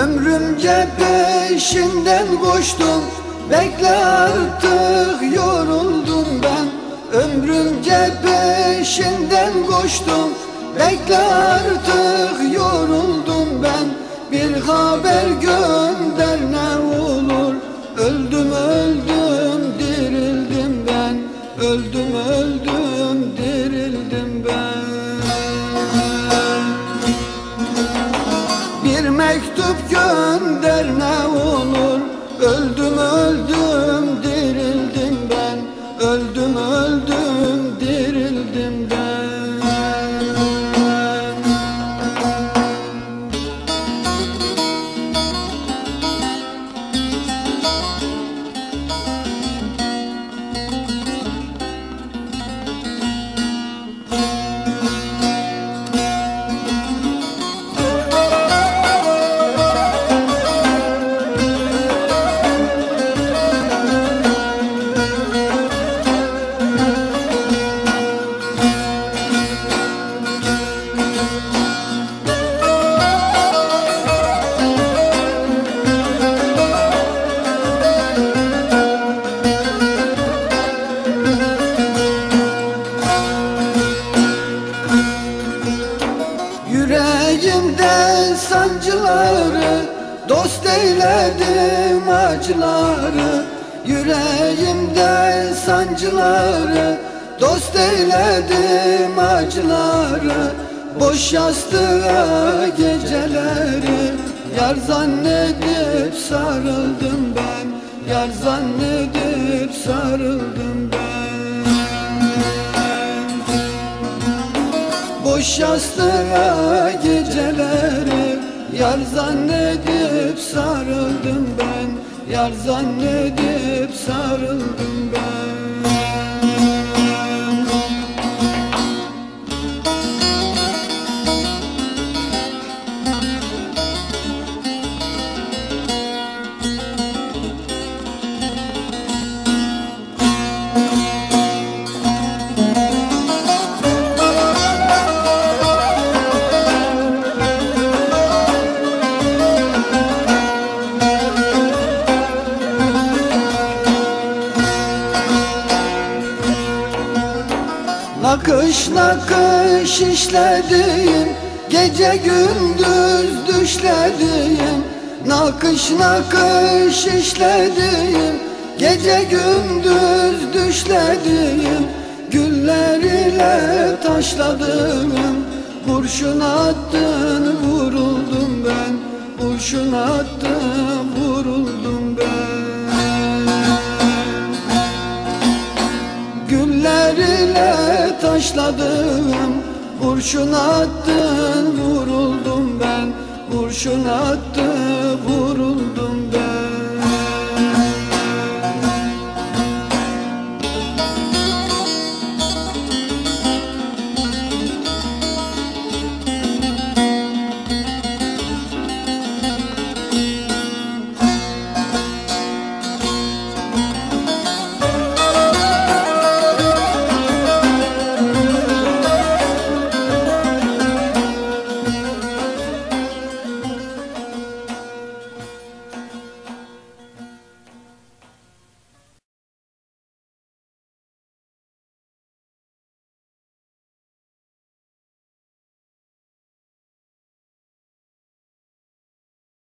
Ömrümce peşinden koştum. Bekle artık yoruldum ben. Ömrümce peşinden koştum. Bekle artık yoruldum ben. Bir haber gönder Öldüm öldüm sancıları Dost eyledim acıları. Yüreğimde sancıları Dost eyledim acıları. Boş yastığa geceleri Yar zannedip sarıldım ben. Yar zannedip sarıldım ben. Boş yastığa geceleri Yar zannedip sarıldım ben Yar zannedip sarıldım Nakış nakış işlediğim Gece gündüz düşlediğim. Nakış nakış işlediğim Gece gündüz düşlediğim. Güller ile taşladım Kurşun attın Güller ile taşladım Kurşun attın vuruldum ben. Kurşun attı vuruldum